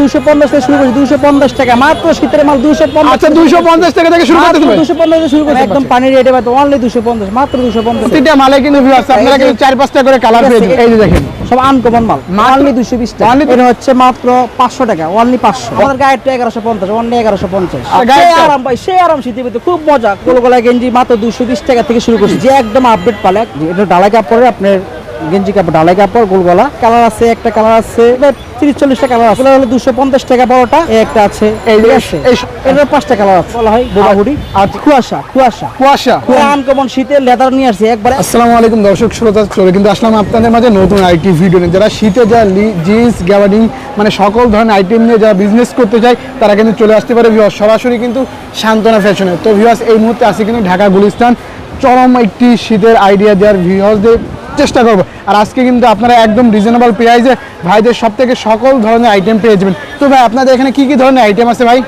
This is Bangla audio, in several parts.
দুশো পঞ্চাশ থেকে শুরু করছি দুশো পঞ্চাশ টাকা মাত্র শীতের মাল দুশো পঞ্চাশ আচ্ছা দুইশো পঞ্চাশ টাকা থেকে শুরু করতে দুশো পঞ্চাশ শুরু করছি একদম পানির রেটে পাই অনলি দুশো পঞ্চাশ মাত্র দুশো পঞ্চাশ প্রতিটা মালে কিন্তু আপনারা কিন্তু চার পাঁচটা করে কালার পেয়ে এই যে দেখেন। সব আনকমন মাল অনলি দুশো বিশ টাকা। Only- এটা হচ্ছে মাত্র পাঁচশো টাকা অনলি পাঁচশো। আমাদের গায়েরটা এগারোশো পঞ্চাশ অনলি এগারোশো পঞ্চাশ। আর আরাম ভাই সে আরাম শীতের ভিতরে খুব মজা। গোলগোলা গেঞ্জি মাত্র দুশো বিশ টাকা থেকে শুরু করছি। যে একদম আপডেট পালে এটা ডালাই কাপড়ে আপনার গেঞ্জি কাপড় ডালাই কাপড় গোলগলা কালার আছে একটা কালার আছে তিরিশ চল্লিশটা কালার আছে। হলো দুশো পঞ্চাশ টাকা বড়টা। একটা আছে আছে। এটার পাঁচটা কালার আছে। বলা হয় বোবাহুড়ি আর কুয়াশা কুয়াশা। কুয়াশা। আনকমন শীতের লেদার নিয়ে আসছি একবারে। আসসালামু আলাইকুম দর্শক শ্রোতা চলে কিন্তু আসলাম আপনাদের মাঝে নতুন আইটি ভিডিও নিয়ে। যারা শীতে যা জিন্স গ্যাবার্ডিং মানে সকল ধরনের আইটেম নিয়ে যারা বিজনেস করতে চায় তারা কিন্তু চলে আসতে পারে ভিউয়ার্স সরাসরি কিন্তু সান্ত্বনা ফ্যাশনে তো ভিউয়ার্স এই মুহূর্তে আছে কিন্তু ঢাকা গুলিস্তান। চরম একটি শীতের আইডিয়া দেওয়ার ভিউয়ার্সদের চেষ্টা করব। আর আজকে কিন্তু আপনারা একদম রিজনেবল প্রাইসে ভাইদের সব থেকে সকল ধরনের আইটেম পেয়ে যাবেন। তো ভাই আপনাদের এখানে কি কি ধরনের আইটেম আছে ভাই?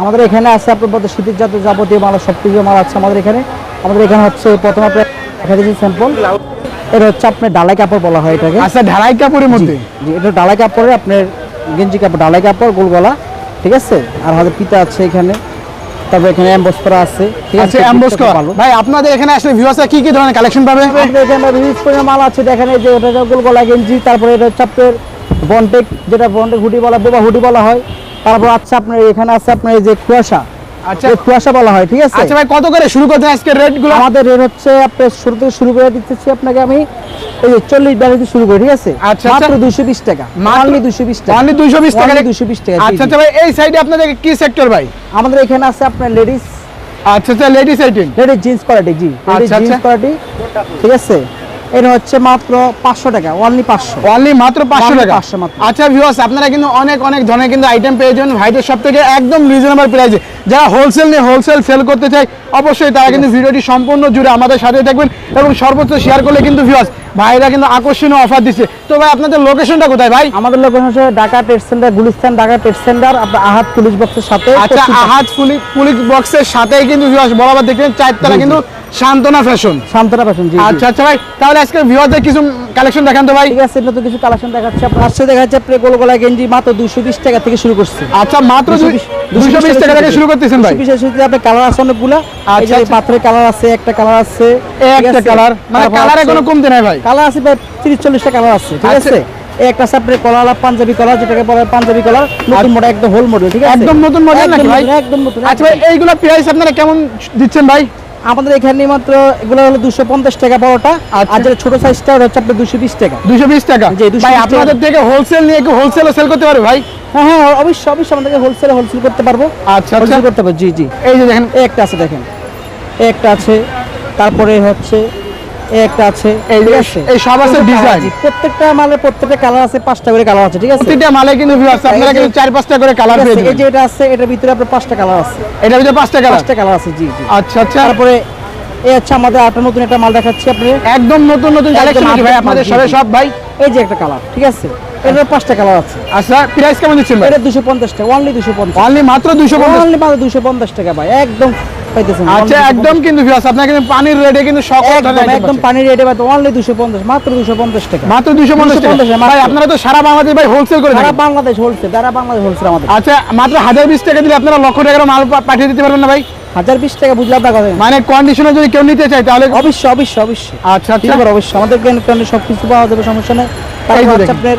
আমাদের এখানে আছে আপনার বলতে শীতের জাতীয় যাবতীয় মাল সব কিছু মাল আছে আমাদের এখানে। আমাদের এখানে হচ্ছে প্রথম আপনার স্যাম্পল এটা হচ্ছে আপনার ডালাই কাপড় বলা হয় এটাকে। আচ্ছা ঢালাই কাপড়ের মধ্যে? এটা ডালাই কাপড়ে আপনার গেঞ্জি কাপড় ডালাই কাপড় গোল গলা ঠিক আছে? আর হাতে পিতা আছে এখানে। তারপর এখানে অ্যাম্বোস করা আছে। ঠিক আছে অ্যাম্বোস করা। ভাই আপনাদের এখানে আসলে ভিউয়ার্সরা কি কি ধরনের কালেকশন পাবে? এখানে বিভিন্ন পরিমাণ মাল আছে দেখেন এই যে এটা গোল গলা গেঞ্জি তারপরে এটা আপনার বন্টেক যেটা বন্টেক হুডি বলা বোবা হুডি বলা হয়। তারপর আছে আপনার এখানে আছে আপনার এই যে কুয়াশা। আচ্ছা। কুয়াশা বলা হয় ঠিক আছে? আচ্ছা ভাই কত করে শুরু করতে আজকে রেটগুলো আমাদের রেট হচ্ছে আপনার শুরু থেকে শুরু করে দিতেছি আপনাকে আমি এই যে চল্লিশ ব্যাগ শুরু করি ঠিক আছে? আচ্ছা, মাত্র আচ্ছা। দুশো বিশ টাকা। মাত্র- অনলি দুশো বিশ টাকা। অনলি 220 টাকা। Only 220 টাকা, আচ্ছা আচ্ছা ভাই এই সাইডে আপনাদের কি সেক্টর ভাই? আমাদের এখানে আছে আপনার লেডিস আচ্ছা আচ্ছা ladies item ladies jeans quality জি। Ladies jeans. কোয়ালিটি ঠিক আছে? এটা হচ্ছে মাত্র পাঁচশো টাকা অনলি পাঁচশো। অনলি মাত্র পাঁচশো টাকা? 500 মাত্র। আচ্ছা ভিউয়ার্স আপনারা কিন্তু অনেক অনেক ধরনের কিন্তু আইটেম পেয়ে যাবেন। ভাইদের সব থেকে একদম রিজনেবল প্রাইসে যারা হোলসেল নিয়ে হোলসেল সেল করতে চায় অবশ্যই তারা কিন্তু ভিডিওটি সম্পূর্ণ জুড়ে আমাদের সাথে থাকবেন এবং সর্বোচ্চ শেয়ার করলে কিন্তু ভিউয়ার্স ভাইরা কিন্তু আকর্ষণীয় অফার দিচ্ছে তো ভাই আপনাদের লোকেশনটা কোথায় ভাই? আমাদের লোকেশন হচ্ছে Dhaka trade centre Gulistan Dhaka trade centre আপনার আহাত পুলিশ বক্সের সাথে আচ্ছা আহাত পুলিশ বক্সের সাথেই কিন্তু বরাবর দেখবেন চারতলা কিন্তু শান্তনা ফ্যাশন শান্তনা ফ্যাশন জি। আচ্ছা আচ্ছা ভাই তাহলে আজকে ভিউয়ারদের কিছু কালেকশন দেখান তো ভাই। ঠিক আছে নতুন কিছু কালেকশন দেখাচ্ছে। আপনার আসছে দেখাচ্ছে আপনার গোল গলা গেঞ্জি মাত্র দুশো বিশ টাকা থেকে শুরু করছে। আচ্ছা মাত্র দুশো বিশ টাকা থেকে শুরু করতেছেন ভাই। বিশেষ আপনার কালার আছে অনেকগুলো। এই যে আচ্ছা, আচ্ছা। পাথরের কালার আছে একটা কালার আছে। একটা কালার মানে কালারে কোনো কমতে নাই ভাই। কালার আছে প্রায় তিরিশ চল্লিশটা কালার আছে ঠিক আচ্ছা। আছে? একটা আপনার কলার পাঞ্জাবি কলার যেটাকে বলে পাঞ্জাবি কলার নতুন মডেল একদম হোল মডেল ঠিক আছে? একদম নতুন মডেল একদম নাকি ভাই? নতুন, একদম নতুন আচ্ছা ভাই এইগুলো প্রাইস আপনারা কেমন দিচ্ছেন ভাই? আমাদের এখানে মাত্র এগুলো হলো দুশো পঞ্চাশ টাকা বড়টা আচ্ছা। আর যেটা ছোট সাইজটা হচ্ছে আপনার দুশো বিশ টাকা। দুশো বিশ টাকা? জি, 220 ভাই আপনাদের থেকে হোলসেল নিয়ে কি হোলসেলে সেল করতে পারবে ভাই? হ্যাঁ হ্যাঁ অবশ্যই অবশ্যই আমাদেরকে হোলসেলে হোলসেল করতে পারব। আচ্ছা হোলসেল আচ্ছা করতে পারব জি জি। এই যে দেখেন। একটা আছে দেখেন। একটা আছে তারপরে হচ্ছে একটা আছে ঠিক আছে? এই সব আছে ডিজাইন প্রত্যেকটা মালের প্রত্যেকটা কালার আছে পাঁচটা করে কালার আছে ঠিক আছে? প্রতিটা মালে কিন্তু ভিউয়ার্স আপনারা কিন্তু চার পাঁচটা করে কালার পেয়ে এই যে এটা আছে এটার ভিতরে আপনার পাঁচটা কালার আছে। এটার ভিতরে পাঁচটা কালার? পাঁচটা কালার আছে জি জি। আচ্ছা আচ্ছা। তারপরে এই আচ্ছা আমাদের আটা নতুন একটা মাল দেখাচ্ছি একদম নতুন নতুন কালেকশন ভাই? আপনাদের। সব ভাই? এই যে একটা কালার ঠিক আছে? এটার পাঁচটা কালার আছে। আচ্ছা প্রাইস কেমন দিচ্ছেন এটা দুশো পঞ্চাশ টাকা অনলি দুশো পঞ্চাশ। অনলি মাত্র দুশো পঞ্চাশ? অনলি মাত্র দুশো পঞ্চাশ টাকা ভাই একদম আচ্ছা একদম কিন্তু ভিউয়ার্স আপনারা কিন্তু পানির রেটে কিন্তু সকল একদম ধরনের একদম item পানির রেটে পাই অনলি দুশো পঞ্চাশ মাত্র দুশো পঞ্চাশ টাকা। মাত্র দুশো পঞ্চাশ টাকা। ভাই আপনারা তো সারা বাংলাদেশ ভাই হোলসেল করে সারা বাংলাদেশ হোলসেল সারা বাংলাদেশ হোলসেল আমাদের। আচ্ছা মাত্র হাজার বিশ টাকা দিলে আপনারা লক্ষ টাকার মাল পাঠিয়ে দিতে পারবেন না ভাই? হাজার বিশ টাকা বুঝলাম না কথা। মানে কন্ডিশনে যদি কেউ নিতে চায় তাহলে অবশ্যই অবশ্যই অবশ্যই। আচ্ছা ঠিক আচ্ছা আছে অবশ্যই। আমাদের সব কিছু পাওয়া যাবে সমস্যা নেই। তারপর। আপনার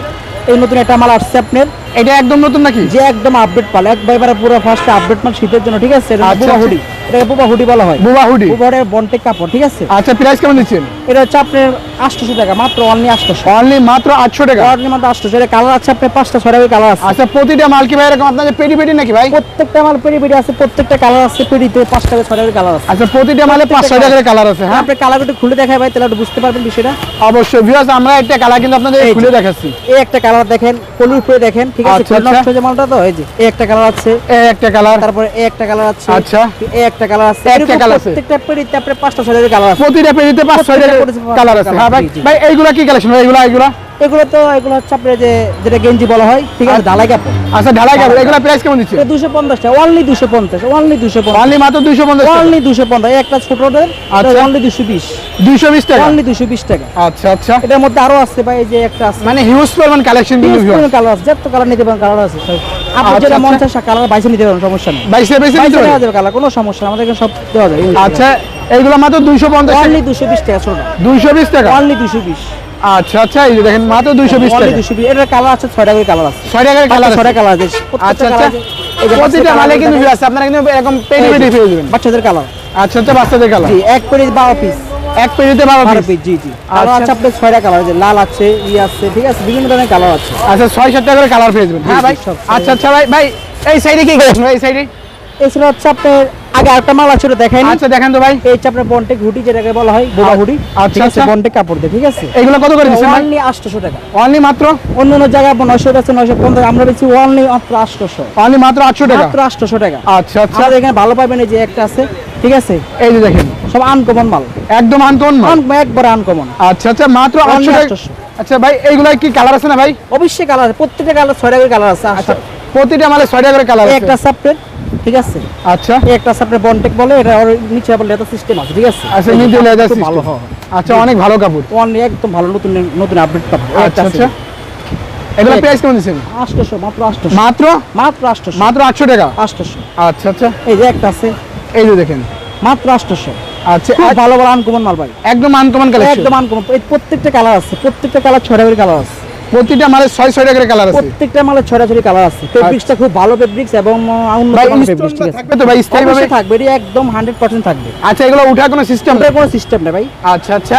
এই নতুন একটা মাল আসছে আপনার। এটা একদম নতুন নাকি? যে একদম আপডেট পাল একবার পুরো ফার্স্ট আপডেট মাল শীতের জন্য ঠিক আছে? এটা আচ্ছা, বুবা আচ্ছা। হুডি এটাকে বুবা হুডি বলা হয়। বুবা হুডি। বুবারের বন্টেক কাপড় ঠিক আছে? আচ্ছা প্রাইস কেমন দিচ্ছেন? এটা হচ্ছে আপনার আটশোশো টাকা মাত্র অনলি আটশোশো। অনলি মাত্র আটশো টাকা? অনলি মাত্র আটশোশো। এটা কালার আছে আপনার পাঁচটা ছয়টা কালার আছে। আচ্ছা প্রতিটা মাল কি ভাই এরকম আপনাদের পেটি পেটি নাকি ভাই? প্রত্যেকটা মাল পেরি পেরি আছে প্রত্যেকটা কালার আছে পেরিতে পাঁচটা ছয়টা কালার আছে। আচ্ছা প্রতিটা মালে পাঁচ ছয় টাকার কালার আছে হ্যাঁ? আপনি কালার একটু খুলে দেখায় ভাই তাহলে একটু বুঝতে পারবেন বিষয়টা। অবশ্যই ভিউয়ার্স আমরা একটা কালার কিন্তু আপনাদের খুলে দেখাচ্ছি। এই একটা কালার দেখেন কলুর উপরে দেখেন ঠিক আছে আচ্ছা, খুলে আচ্ছা। নষ্ট হয়ে যে মালটা তো এই যে এই একটা কালার আছে এই একটা কালার তারপরে এই একটা কালার আছে আচ্ছা। এই একটা কালার আছে একটা কালার আছে। প্রত্যেকটা পেরিতে আপনার পাঁচটা ছয়টা কালার আছে প্রতিটা পেজিতে পাঁচ ছয় প্রত্যেকটা টাকার পেজিতে পাঁচ কালার আছে হ্যাঁ ভাই। ভাই এইগুলা কি কালেকশন ভাই এইগুলা এগুলা এগুলো তো এগুলো হচ্ছে আপনার যে যেটা গেঞ্জি বলা হয় ঠিক আছে ঢালাই কাপড়। আচ্ছা ঢালাই কাপড় এগুলো প্রাইস কেমন দিচ্ছে? দুশো পঞ্চাশ টাকা অনলি দুশো পঞ্চাশ অনলি দুশো পঞ্চাশ। অনলি মাত্র দুইশো পঞ্চাশ অনলি দুশো পঞ্চাশ একটা ছোটদের আচ্ছা। অনলি দুশো বিশ। দুইশো বিশ টাকা? অনলি দুশো বিশ টাকা। আচ্ছা আচ্ছা। এটার মধ্যে আরও আছে ভাই এই যে একটা আছে। মানে হিউজ পরিমাণ কালেকশন কিন্তু viewers। কালার আছে যত কালার নিতে পারেন কালার আছে। আপনি আচ্ছা, যেটা মন আচ্ছা। চায় কালার বাইসে নিতে পারেন সমস্যা নেই। বাইশে বাইসে নিতে? দেওয়া কালার কোনো সমস্যা আমাদের এখানে সব দেওয়া যায়। আচ্ছা এইগুলো মাত্র দুইশো পঞ্চাশ অনলি দুশো বিশ টাকা ছোট। দুইশো বিশ টাকা? অনলি দুশো বিশ। আচ্ছা আচ্ছা এই যে দেখেন মাত্র দুইশো বিশ অনলি টাকা। দুশো বিশ এটার কালার আছে ছয়টা করে কালার আছে। ছয় টাকার কালার ছয়টা কালার আছে। আচ্ছা আচ্ছা। আছে। প্রতিটা মালে কিন্তু viewers, আপনারা কিন্তু এরকম পেটি পেটি পেয়ে যাবেন। বাচ্চাদের কালার আচ্ছা আচ্ছা বাচ্চাদের কালার জি এক পেজ বারো পিস এক পেজিতে বারো বারো পিস পিস জি জি। কালার আচ্ছা। আছে আপনার ছয়টা কালার আছে। লাল আছে ই আছে ঠিক আছে বিভিন্ন ধরনের কালার আছে। আচ্ছা ছয় সাত টাকা করে কালার পেয়ে যাবেন। হ্যাঁ ভাই। আচ্ছা আচ্ছা ভাই ভাই এই সাইডে কি করেছেন ভাই এই সাইডে এছাড়া হচ্ছে আপনার আগে একটা মাল দেখাই আচ্ছা দেখেন তো ভাই। এই হচ্ছে আপনার বন্টেক হুডি যেটাকে বলা হয় হুডি আচ্ছা, ঠিক আছে আচ্ছা। বন্টেক কাপড় দিয়ে ঠিক আছে? এগুলো কত করে দিচ্ছেন অনলি আটশোশো টাকা। অনলি মাত্র? অন্য অন্য জায়গায় নয়শো আছে নয়শো পঞ্চাশ আমরা বেশি অনলি মাত্র আটশোশো। অনলি মাত্র আটশো টাকা? মাত্র আটশোশো টাকা। আচ্ছা আচ্ছা। আমাদের এখানে ভালো পাবেন এই যে একটা আছে ঠিক আছে? এই যে দেখেন। সব আনকমন মাল। একদম আনকমন মাল। একবারে আনকমন আচ্ছা আচ্ছা মাত্র Only আটশো টাকা আচ্ছা ভাই এইগুলো কি কালার আছে না ভাই? অবশ্যই কালার আছে প্রত্যেকটা কালার ছয়টা করে কালার আছে আচ্ছা প্রতিটা মালে ছয় টাকা করে কালার আছে। একটা সাপ্টের ঠিক আছে? আচ্ছা। এই একটা সাপ্টের বন্টেক বলে এটা ওর নিচে আবার লেদার সিস্টেম আছে ঠিক আছে? আচ্ছা নিচে লেদার খুব ভালো সিস্টেম হয়। আচ্ছা অনেক ভালো কাপড়। অনলি একদম ভালো নতুন নতুন আপডেট পাবো আচ্ছা আচ্ছা। এগুলো প্রাইস কেমন দিচ্ছেন? আটশোশো মাত্র আটশোশো। মাত্র? মাত্র আটশোশো। মাত্র আটশো টাকা? আটশোশো। আচ্ছা আচ্ছা। এই যে একটা আছে। এই যে দেখেন। মাত্র আটশোশো। আচ্ছা খুব ভালো ভালো আনকমন মাল ভাই। একদম আনকমন কালেকশন একদম আনকমন প্রত্যেকটা কালার আছে প্রত্যেকটা কালার করে কালার আছে। প্রতিটা মালে ছয় ছয় করে কালার আছে। প্রত্যেকটা মালের ছয়টা ছয়টা কালার আছে। ফেব্রিক্সটা খুব ভালো ফেব্রিক্স এবং থাকবে তো ভাই থাকবে এটি একদম হান্ড্রেড পার্সেন্ট থাকবে। আচ্ছা এগুলো উঠার কোনো সিস্টেম নেই কোনো সিস্টেম নেই ভাই। আচ্ছা আচ্ছা।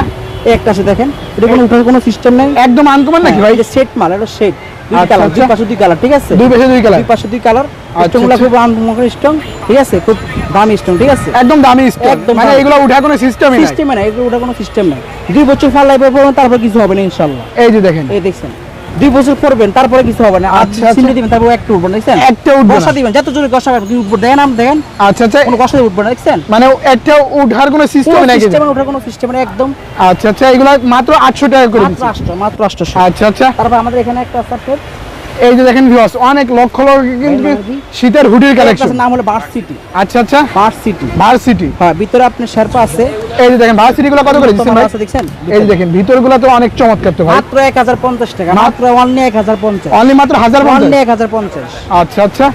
একটা আছে দেখেন এটা কোনো উঠার কোনো সিস্টেম নেই। একদম আনকমন নাকি ভাই? এটা সেট মাল এটা সেট দুই আচ্ছা, কালার দুই আচ্ছা। পাশে দুই কালার ঠিক আছে? দুই পাশে দুই কালার দুই পাশে দুই কালার আচ্ছা, স্টোনগুলো আচ্ছা। খুব ঠিক আছে খুব দামি ঠিক আছে? একদম দামি স্টোন মানে এগুলো উঠার কোনো নাই। সিস্টেমে নাই এগুলো কোনো সিস্টেম নাই। দুই বছর পড়বেন তারপর কিছু হবে না এই যে দেখেন। এই দেখছেন। দুই বছর পড়বেন তারপরে কিছু হবে না। আচ্ছা, আচ্ছা। সিলে দিবেন তারপর একটা উঠবেন দেখছেন? একটা উঠবে দিবেন যত জোরে গসা উঠবো দেখেন আম দেখেন আচ্ছা আচ্ছা। কোনো গসা উঠবে না দেখছেন? মানে একটা উঠার কোনো সিস্টেম নাই। সিস্টেমে ওঠার কোনো সিস্টেমে একদম। আচ্ছা আচ্ছা এগুলো মাত্র আটশো টাকা করে মাত্র দিচ্ছি। আটশো মাত্র আটশো আচ্ছা আচ্ছা। তারপর আমাদের এখানে একটা আছে এই যে দেখেন ভিউয়ার্স অনেক লক্ষ লক্ষ কিন্তু শীতের হুডির কালেকশন নাম হলো বার্ড সিটি আচ্ছা আচ্ছা। বার্ড সিটি ভার্সিটি হ্যাঁ ভিতরে আপনার শেরপা আছে। এই যে দেখেন ভার্সিটি গুলো কত করে দিচ্ছেন ভাই? আছে দেখছেন? এই যে দেখেন ভিতরগুলো তো অনেক চমৎকার তো ভাই। মাত্র এক হাজার পঞ্চাশ টাকা মাত্র অনলি এক হাজার পঞ্চাশ। অনলি মাত্র হাজার অনলি পঞ্চাশ এক হাজার পঞ্চাশ। আচ্ছা আচ্ছা।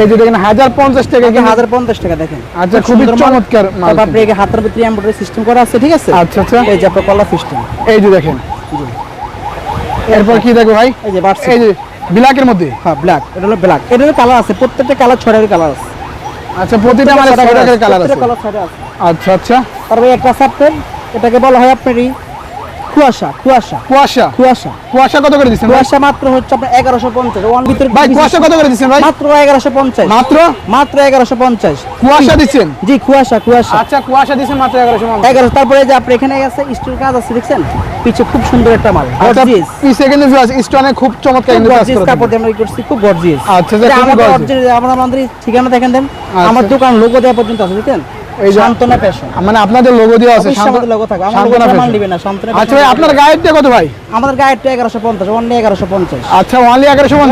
এই যে দেখেন। হাজার পঞ্চাশ টাকা এখানে কিন্তু- হাজার পঞ্চাশ টাকা দেখেন। আচ্ছা, খুব খুবই চমৎকার মাল তারপর। আপনি এই হাতের ভিতরে এমব্রয়ডারি সিস্টেম করা আছে ঠিক আছে? আচ্ছা আচ্ছা। এই যে আপনার কলার সিস্টেম এই যে দেখেন। এরপর কি দেখো ভাই? এই যে যে ব্ল্যাকের মধ্যে? হ্যাঁ ব্ল্যাক এটা হলো ব্ল্যাক এটা হলো কালার আছে প্রত্যেকটা কালার ছড়ার কালার আছে। আচ্ছা প্রতিটা মানে টাকার কালার আছে। আছে। আচ্ছা আচ্ছা। তারপরে একটা সাপ্টেন এটাকে বলা হয় আপনারই কুয়াশা কুয়াশা কুয়াশা। কুয়াশা। কুয়াশা কত করে দিচ্ছেন কুয়াশা মাত্র হচ্ছে আপনার এগারোশো পঞ্চাশ। ওয়ান ভিতরে ভাই কুয়াশা কত করে দিচ্ছেন ভাই? মাত্র এগারোশো পঞ্চাশ। মাত্র? মাত্র এগারোশো পঞ্চাশ। কুয়াশা দিচ্ছেন? জি কুয়াশা কুয়াশা। আচ্ছা কুয়াশা দিচ্ছেন মাত্র এগারোশো এগারো তারপরে যে আপনি এখানে আছে স্টোর কাজ আছে দেখছেন? পিছে খুব সুন্দর একটা মাল আচ্ছা গর্জিয়াস। পিছে কিন্তু স্টোনে খুব চমৎকার কিন্তু গর্জিয়াস কাপড় দিয়ে আমরা করছি খুব গর্জিয়াস। আচ্ছা, আচ্ছা, আমরা আমাদের ঠিকানা দেখেন দেন। আমার দোকান লোগো দেওয়া পর্যন্ত আছে দেখেন এই ফ্যাশন মানে আপনাদের লোগো দেওয়া আছে আমাদের লোগো না আচ্ছা আপনার গায়ের কত ভাই? আমাদের গায়েরটা এগারোশো পঞ্চাশ অন্য আচ্ছা অনলি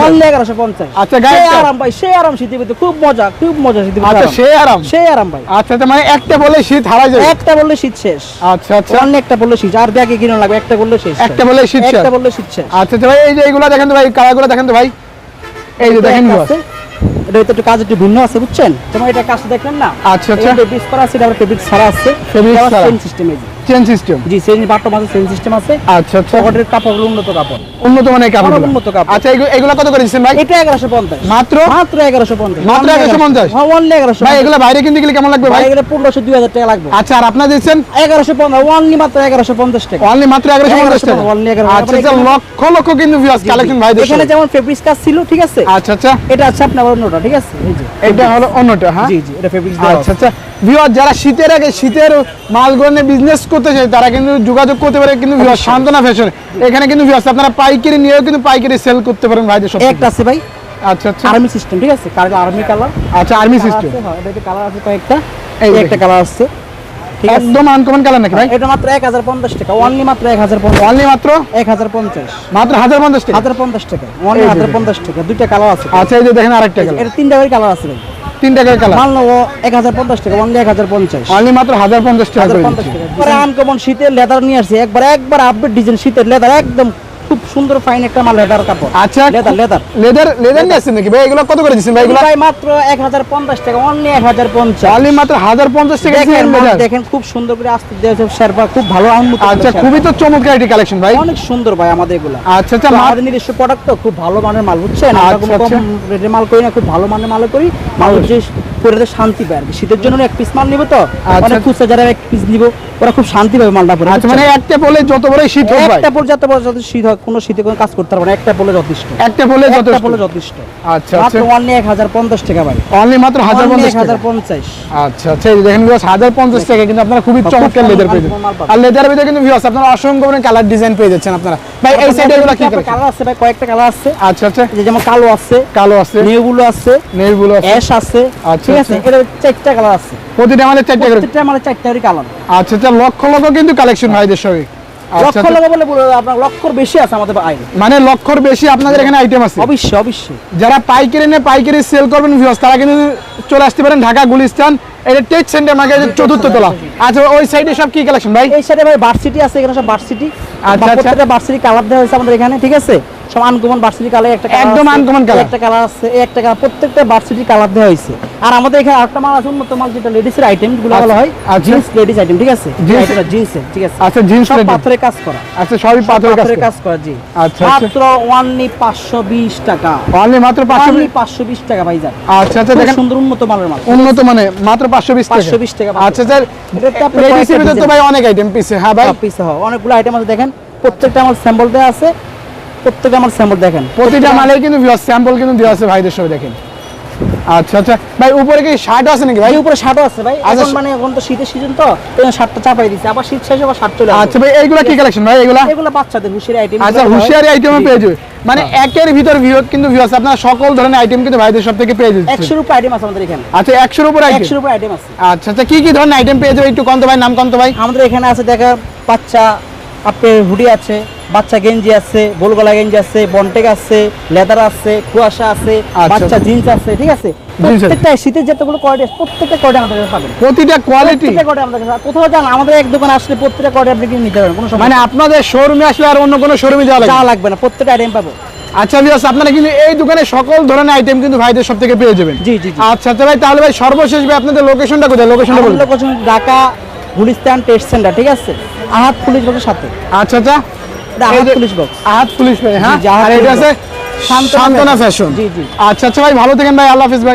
অনলি আচ্ছা, গায়েরটা? আরাম ভাই আরাম খুব মজা খুব মজা আচ্ছা ভাই। আচ্ছা মানে একটা বলে শীত হারাই যাবে। একটা বললে শীত শেষ। আচ্ছা আচ্ছা। অন্য একটা বললে শীত আর ব্যাগে কিনে লাগবে একটা বললে শেষ। একটা বললে শীত শেষ। একটা বললে শীত শেষ। আচ্ছা আচ্ছা ভাই এই যে এইগুলো দেখেন তো ভাই কালারগুলো দেখেন তো ভাই। এই যে দেখেন এটা একটু কাজ একটু ভিন্ন আছে বুঝছেন তোমার এটা কাজ দেখলেন না আচ্ছা, আচ্ছা। ফেব্রিক করা আছে এটা ফেব্রিক ছাড়া আছে Fabric সিস্টেম এই। চেন সিস্টেম জি চেন চেন সিস্টেম আছে আচ্ছা আচ্ছা। কাপড় উন্নত কাপড়। উন্নত মানের কাপড় উন্নত কাপড়। আচ্ছা এগুলো কত করে দিচ্ছেন ভাই? এটা এগারোশো পঞ্চাশ। মাত্র? মাত্র এগারোশো পঞ্চাশ। মাত্র 1150? হ্যাঁ অনলি এগারোশো ভাই এগুলো বাইরে কিনতে গেলে কেমন লাগবে ভাই এগুলো পনেরোশো দুই হাজার টাকা লাগবে। আচ্ছা আর আপনার দিচ্ছেন? এগারোশো পঞ্চাশ অনলি মাত্র এগারোশো পঞ্চাশ টাকা। অনলি মাত্র এগারোশো পঞ্চাশ টাকা? 1150 1150 আচ্ছা আচ্ছা লক্ষ লক্ষ কিন্তু ভিউয়ার্স কালেকশন ভাই এখানে যেমন ফেব্রিক্স কাজ ছিল ঠিক আছে? আচ্ছা আচ্ছা। এটা আছে আপনার অন্যটা ঠিক আছে? এই যে। এটা হলো অন্যটা হ্যাঁ? জি জি এটা ফেব্রিক্স আচ্ছা আচ্ছা। ভিউয়ার যারা শীতের আগে শীতের মালগুলো নিয়ে বিজনেস করতে চায় তারা কিন্তু যোগাযোগ করতে পারে কিন্তু সান্তনা ফ্যাশন এখানে কিন্তু আপনারা পাইকারি নিয়েও কিন্তু পাইকারি সেল করতে পারেন ভাইদের সব একটা আছে ভাই। আচ্ছা আচ্ছা। আর্মি সিস্টেম ঠিক আছে? কালার আর্মি কালার আচ্ছা আর্মি সিস্টেম হ্যাঁ এটাতে কালার আছে কয়েকটা। এই একটা কালার আছে একদম আনকমন কালার নাকি ভাই? এটা মাত্র এক হাজার পঞ্চাশ টাকা। অনলি মাত্র এক হাজার পঞ্চাশ। অনলি মাত্র? এক হাজার পঞ্চাশ। মাত্র হাজার পঞ্চাশ টাকা? হাজার পঞ্চাশ টাকা। অনলি দুইটা কালার আছে। আচ্ছা এই যে দেখেন আরেকটা কালার এটা তিনটা কালার আছে ভাই। তিন টাকার কালার মাল নেব এক হাজার পঞ্চাশ টাকা অনলি এক হাজার পঞ্চাশ। অনলি মাত্র হাজার পঞ্চাশ টাকা আনকমন শীতের লেদার নিয়ে আসছে একবার একবার আপডেট ডিজাইন শীতের লেদার একদম খুব সুন্দর ফাইন একটা মাল লেদার কাপড়। আচ্ছা লেদার লেদার লেদার লেদার নিয়ে আসছেন নাকি? ভাই এগুলো কত করে দিচ্ছেন ভাই এগুলো? ভাই মাত্র এক হাজার পঞ্চাশ টাকা অনলি এক হাজার পঞ্চাশ। অনলি মাত্র হাজার পঞ্চাশ টাকা দেখেন খুব সুন্দর করে আসতে দিয়েছে শেরপা খুব ভালো আনমুখ আচ্ছা খুবই তো চমৎকার একটি কালেকশন ভাই। অনেক সুন্দর ভাই আমাদের এগুলা। আচ্ছা আচ্ছা আমাদের নিজস্ব প্রোডাক্ট তো খুব ভালো মানের মাল বুঝছেন? আমরা আচ্ছা, কম আচ্ছা। রেটের মাল করি না খুব ভালো মানের মাল করি। মাল হচ্ছে পরে তো শান্তি পায় আর কি। শীতের জন্য এক পিস মাল নিব তো আচ্ছা। অনেক খুচরা যারা এক পিস নিব ওরা খুব শান্তি পাবে মালটা পরে আচ্ছা মানে একটা বলে যত বড় শীত হোক একটা পরে যত বড় যত শীত হয় কোনো শীতে কোনো কাজ করতে পারবে না একটা পরে যথেষ্ট। একটা বলে যত একটা পরে যথেষ্ট। আচ্ছা মাত্র আচ্ছা। অনলি হাজার পঞ্চাশ টাকা ভাই। অনলি মাত্র হাজার অনলি পঞ্চাশ এক হাজার টাকা পঞ্চাশ। আচ্ছা আচ্ছা এই দেখেন ভিউয়ার্স হাজার পঞ্চাশ টাকা কিন্তু আপনারা খুবই চমৎকার লেদার পেয়ে যাচ্ছেন। আর লেদার ভিতরে কিন্তু ভিউয়ার্স আপনারা অসংখ্য পরিমাণে কালার ডিজাইন পেয়ে যাচ্ছেন আপনারা। ভাই এই সাইডে এগুলো কি কালার কালার আছে ভাই কয়েকটা কালার আছে। আচ্ছা আচ্ছা। যেমন কালো আছে কালো আছে। নেউগুলো আছে নেইগুলো আছে। অ্যাশ আছে। আচ্ছা, ঠিক আছে আচ্ছা। এটা চারটা কালার আছে। প্রতিটা আমাদের চারটে করে? প্রত্যেকটা কালার আচ্ছা আচ্ছা লক্ষ লক্ষ কিন্তু কালেকশন ভাইদের সঙ্গে লক্ষ। লক্ষ বলে বলে আপনার লক্ষর বেশি আছে আমাদের আইন মানে লক্ষর বেশি আপনাদের এখানে আইটেম আছে? অবশ্যই অবশ্যই। যারা পাইকারি নিয়ে পাইকারি সেল করবেন ভিউয়ার্স তারা কিন্তু চলে আসতে পারেন ঢাকা গুলিস্তান এটা টেক সেন্টার মার্কেটের চতুর্থ তলা। আচ্ছা ওই সাইডে সব কি কালেকশন ভাই? এই সাইডে ভাই ভার্সিটি আছে এখানে সব ভার্সিটি আচ্ছা, আচ্ছা। প্রত্যেকটা ভার্সিটি কালার দেওয়া হয়েছে আমাদের এখানে ঠিক আছে? সব আনকমন ভার্সিটি কালার একটা একদম এই colour। একটা কালার আছে একটা কালার প্রত্যেকটা ভার্সিটি কালার দেওয়া হয়েছে। আর আমাদের এখানে আরেকটা মাল আছে উন্নত মাল যেটা আইটেমগুলো বলা হয় আচ্ছা। জিন্স লেডিস আইটেম ঠিক আছে? Jeans- জিন্সের ঠিক আছে? আচ্ছা জিন্স সব পাথরে কাজ করা। আচ্ছা সবই সব পাথরের কাজ করা। জি। আচ্ছা, আচ্ছা। মাত্র পাঁচশো বিশ টাকা। অনলি মাত্র পাঁচশো অনলি পাঁচশো বিশ টাকা ভাই যান আচ্ছা আচ্ছা দেখেন। সুন্দর উন্নত মানের মাল। উন্নত মানে মাত্র পাঁচশো বিশ টাকা। 520 টাকা আচ্ছা স্যার তো ভাই অনেক আইটেম পিছে হ্যাঁ ভাই? পিস হয় অনেকগুলো আইটেম আছে দেখেন প্রত্যেকটা আমার স্যাম্পল আছে প্রত্যেকটা আমার স্যাম্পল দেখেন। প্রতিটা মালের কিন্তু স্যাম্পল কিন্তু দেওয়া আছে ভাইদের সবাই দেখেন। আচ্ছা আচ্ছা। ভাই উপরে কি শার্ট আছে নাকি ভাই? উপরে শার্টও আছে ভাই। আচ্ছা, এখন মানে এখন তো শীতের সিজন তো শার্টটা চাপাই দিছে। আবার শীত শেষে আবার শার্ট চলে আচ্ছা ভাই এইগুলা কি কালেকশন ভাই এগুলা এগুলো বাচ্চাদের হুশিয়ারি আইটেম আচ্ছা হুশিয়ারি আইটেমও পেয়ে যাবে। মানে একের ভিতর ভিউ কিন্তু ভিউ আছে আপনারা সকল ধরনের আইটেম কিন্তু ভাইদের সব থেকে পেয়ে যাচ্ছে একশোর উপর আইটেম আছে আমাদের এখানে। আচ্ছা একশোর উপর আইটেম একশোর উপর আইটেম আছে। আচ্ছা আচ্ছা কি কি ধরনের আইটেম পেয়ে যাবে? একটু কন্ত ভাই নাম কন্ত ভাই। আমাদের এখানে আছে দেখা বাচ্চা আপনার হুডি আছে বাচ্চা গেঞ্জি আছে গোলগলা গেঞ্জি আছে বন্টেক আছে লেদার আছে কুয়াশা আছে আচ্ছা। বাচ্চা জিন্স আছে ঠিক আছে? প্রত্যেকটা শীতের যতগুলো কোয়ালিটি প্রত্যেকটা কোয়ালিটি আমাদের কাছে পাবেন। প্রতিটা কোয়ালিটি প্রত্যেকটা কোয়ালিটি আমাদের কাছে কোথাও যান আমাদের এক দোকানে আসলে প্রত্যেকটা কোয়ালিটি আপনি কিনে নিতে পারবেন কোনো সমস্যা মানে আপনাদের শোরুমে আসলে আর অন্য কোনো শোরুমে যাওয়া চা লাগবে লাগবে না প্রত্যেকটা আইটেম পাবো। আচ্ছা আপনারা কিন্তু এই দোকানে সকল ধরনের আইটেম কিন্তু ভাইদের সব থেকে পেয়ে যাবেন। জি, জি। আচ্ছা আচ্ছা ভাই তাহলে ভাই সর্বশেষ ভাই আপনাদের লোকেশনটা কোথায়? লোকেশনটা আমাদের বলুন। Location Dhaka Gulistan test centre ঠিক আছে? আহাত পুলিশ বক্সের সাথে। আচ্ছা আচ্ছা। আহাত পুলিশ বক্স আহাত পুলিশ হ্যাঁ? আর এটা আছে শান্তনা ফ্যাশন জি, জি। আচ্ছা আচ্ছা ভাই ভালো থাকেন ভাই আল্লাহ হাফিজ ভাই।